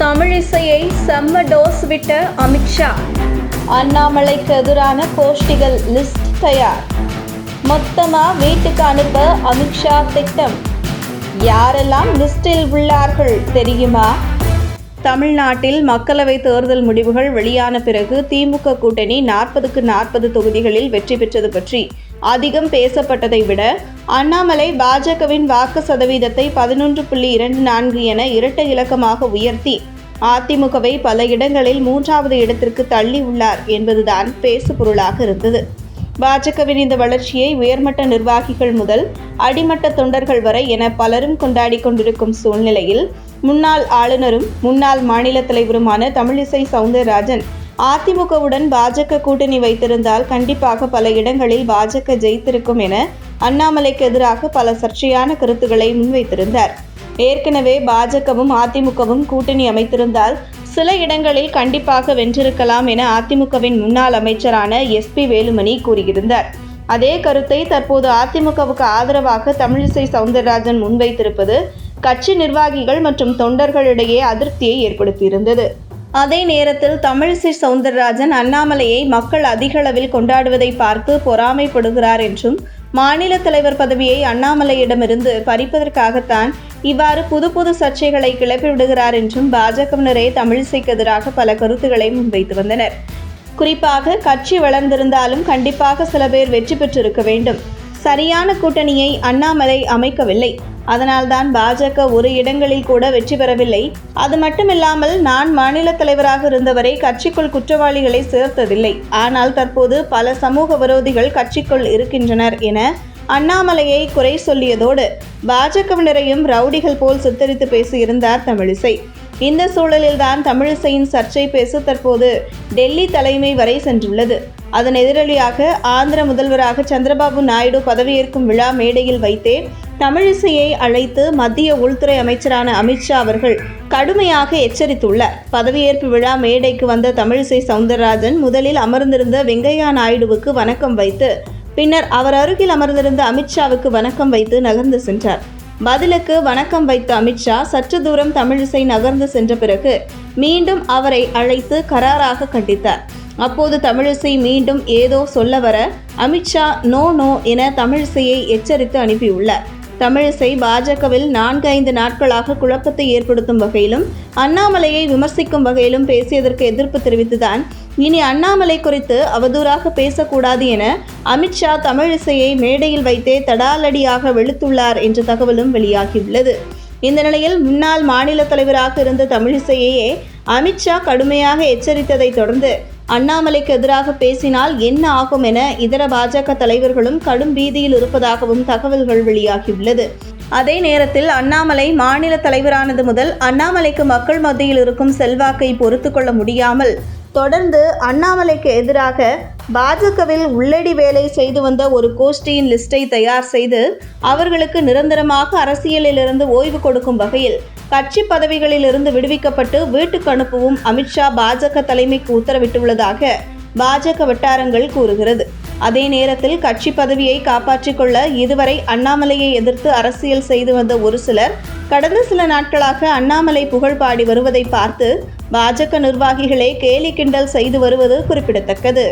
தமிழிசையை செம்ம டோஸ் விட்ட அமித்ஷா அண்ணாமலைக்கு எதிரான கோஷ்டிகள் லிஸ்ட் தயார். மொத்தமா வீட்டுக்கு அனுப்ப அமித்ஷா திட்டம். யாரெல்லாம் லிஸ்டில் உள்ளார்கள் தெரியுமா? தமிழ்நாட்டில் மக்களவை தேர்தல் முடிவுகள் வெளியான பிறகு திமுக கூட்டணி நாற்பதுக்கு நாற்பது தொகுதிகளில் வெற்றி பெற்றது பற்றி அதிகம் பேசப்பட்டதை விட அண்ணாமலை பாஜகவின் வாக்கு சதவீதத்தை பதினொன்று புள்ளி இரண்டு நான்கு என இரட்டை இலக்கமாக உயர்த்தி அதிமுகவை பல இடங்களில் மூன்றாவது இடத்திற்கு தள்ளி உள்ளார் என்பதுதான் பேசுபொருளாக இருந்தது. பாஜகவின் இந்த வளர்ச்சியை உயர்மட்ட நிர்வாகிகள் முதல் அடிமட்ட தொண்டர்கள் வரை என பலரும் கொண்டாடி கொண்டிருக்கும் சூழ்நிலையில் முன்னாள் ஆளுநரும் முன்னாள் மாநில தலைவருமான தமிழிசை சவுந்தரராஜன் அதிமுகவுடன் பாஜக கூட்டணி வைத்திருந்தால் கண்டிப்பாக பல இடங்களில் பாஜக ஜெயித்திருக்கும் என அண்ணாமலைக்கு எதிராக பல சர்ச்சையான கருத்துக்களை முன்வைத்திருந்தார். ஏற்கனவே பாஜகவும் அதிமுகவும் கூட்டணி அமைத்திருந்தால் சில இடங்களில் கண்டிப்பாக வென்றிருக்கலாம் என அதிமுகவின் முன்னாள் அமைச்சரான எஸ்பி வேலுமணி கூறியிருந்தார். அதே கருத்தை தற்போது அதிமுகவுக்கு ஆதரவாக தமிழிசை சவுந்தரராஜன் முன்வைத்திருப்பது கட்சி நிர்வாகிகள் மற்றும் தொண்டர்களிடையே அதிருப்தியை ஏற்படுத்தியிருந்தது. அதே நேரத்தில் தமிழிசை சவுந்தரராஜன் அண்ணாமலையை மக்கள் அதிகளவில் கொண்டாடுவதை பார்த்து பொறாமைப்படுகிறார் என்றும் மாநில தலைவர் பதவியை அண்ணாமலையிடமிருந்து பறிப்பதற்காகத்தான் இவ்வாறு புது புது சர்ச்சைகளை கிளப்பிவிடுகிறார் என்றும் பாஜகவினரே தமிழிசைக்கு எதிராக பல கருத்துக்களை முன்வைத்து வந்தனர். குறிப்பாக கட்சி வளர்ந்திருந்தாலும் கண்டிப்பாக சில பேர் வெற்றி பெற்றிருக்க வேண்டும். சரியான கூட்டணியை அண்ணாமலை அமைக்கவில்லை. அதனால்தான் பாஜக ஒரு இடங்களில் கூட வெற்றி பெறவில்லை. அது மட்டுமில்லாமல் நான் மாநில தலைவராக இருந்தவரை கட்சிக்குள் குற்றவாளிகளை சேர்த்ததில்லை. ஆனால் தற்போது பல சமூக விரோதிகள் கட்சிக்குள் இருக்கின்றனர் என அண்ணாமலையை குறை சொல்லியதோடு பாஜகவினரையும் ரவுடிகள் போல் சித்தரித்து பேசியிருந்தார் தமிழிசை. இந்த சூழலில்தான் தமிழிசையின் சர்ச்சை பேசு தற்போது டெல்லி தலைமை வரை சென்றுள்ளது. அதன் எதிரொலியாக ஆந்திர முதல்வராக சந்திரபாபு நாயுடு பதவியேற்கும் விழா மேடையில் வைத்தே தமிழிசையை அழைத்து மத்திய உள்துறை அமைச்சரான அமித்ஷா அவர்கள் கடுமையாக எச்சரித்துள்ளார் பதவியேற்பு விழா மேடைக்கு வந்த தமிழிசை சவுந்தரராஜன் முதலில் அமர்ந்திருந்த வெங்கையா நாயுடுவுக்கு வணக்கம் வைத்து பின்னர் அவர் அருகில் அமர்ந்திருந்த அமித்ஷாவுக்கு வணக்கம் வைத்து நகர்ந்து சென்றார். பதிலுக்கு வணக்கம் வைத்த அமித்ஷா சற்று தூரம் தமிழிசை நகர்ந்து சென்ற பிறகு மீண்டும் அவரை அழைத்து கராராக கண்டித்தார். அப்போது தமிழிசை மீண்டும் ஏதோ சொல்ல வர அமித்ஷா நோ நோ என தமிழிசையை எச்சரித்து அனுப்பியுள்ளார். தமிழிசை பாஜகவில் நான்கு ஐந்து நாட்களாக குழப்பத்தை ஏற்படுத்தும் வகையிலும் அண்ணாமலையை விமர்சிக்கும் வகையிலும் பேசியதற்கு எதிர்ப்பு தெரிவித்துதான். இனி அண்ணாமலை குறித்து அவதூறாக பேசக்கூடாது என அமித்ஷா தமிழிசையை மேடையில் வைத்தே தடாலடியாக வெளுத்துள்ளார் என்ற தகவலும் வெளியாகியுள்ளது. இந்த நிலையில் முன்னாள் மாநில தலைவராக இருந்த தமிழிசையையே அமித்ஷா கடுமையாக எச்சரித்ததைத் தொடர்ந்து அண்ணாமலைக்கு எதிராக பேசினால் என்ன ஆகும் என இதர பாஜக தலைவர்களும் கடும் பீதியில் இருப்பதாகவும் தகவல்கள் வெளியாகியுள்ளது. அதே நேரத்தில் அண்ணாமலை மாநில தலைவரானது முதல் அண்ணாமலைக்கு மக்கள் மத்தியில் இருக்கும் செல்வாக்கை பொறுத்து கொள்ள முடியாமல் தொடர்ந்து அண்ணாமலைக்கு எதிராக பாஜகவில் உள்ளடி வேலை செய்து வந்த ஒரு கோஷ்டியின் லிஸ்டை தயார் செய்து அவர்களுக்கு நிரந்தரமாக அரசியலிலிருந்து ஓய்வு கொடுக்கும் வகையில் கட்சி பதவிகளிலிருந்து விடுவிக்கப்பட்டு வீட்டுக்கு அனுப்பவும் அமித்ஷா பாஜக தலைமைக்கு உத்தரவிட்டுள்ளதாக பாஜக வட்டாரங்கள் கூறுகிறது. அதே நேரத்தில் கட்சி பதவியை காப்பாற்றிக் கொள்ள இதுவரை அண்ணாமலையை எதிர்த்து அரசியல் செய்து வந்த ஒரு சிலர் கடந்த சில நாட்களாக அண்ணாமலை புகழ் பாடி வருவதை பார்த்து பாஜக நிர்வாகிகளே கேலி கிண்டல் செய்து வருவது குறிப்பிடத்தக்கது.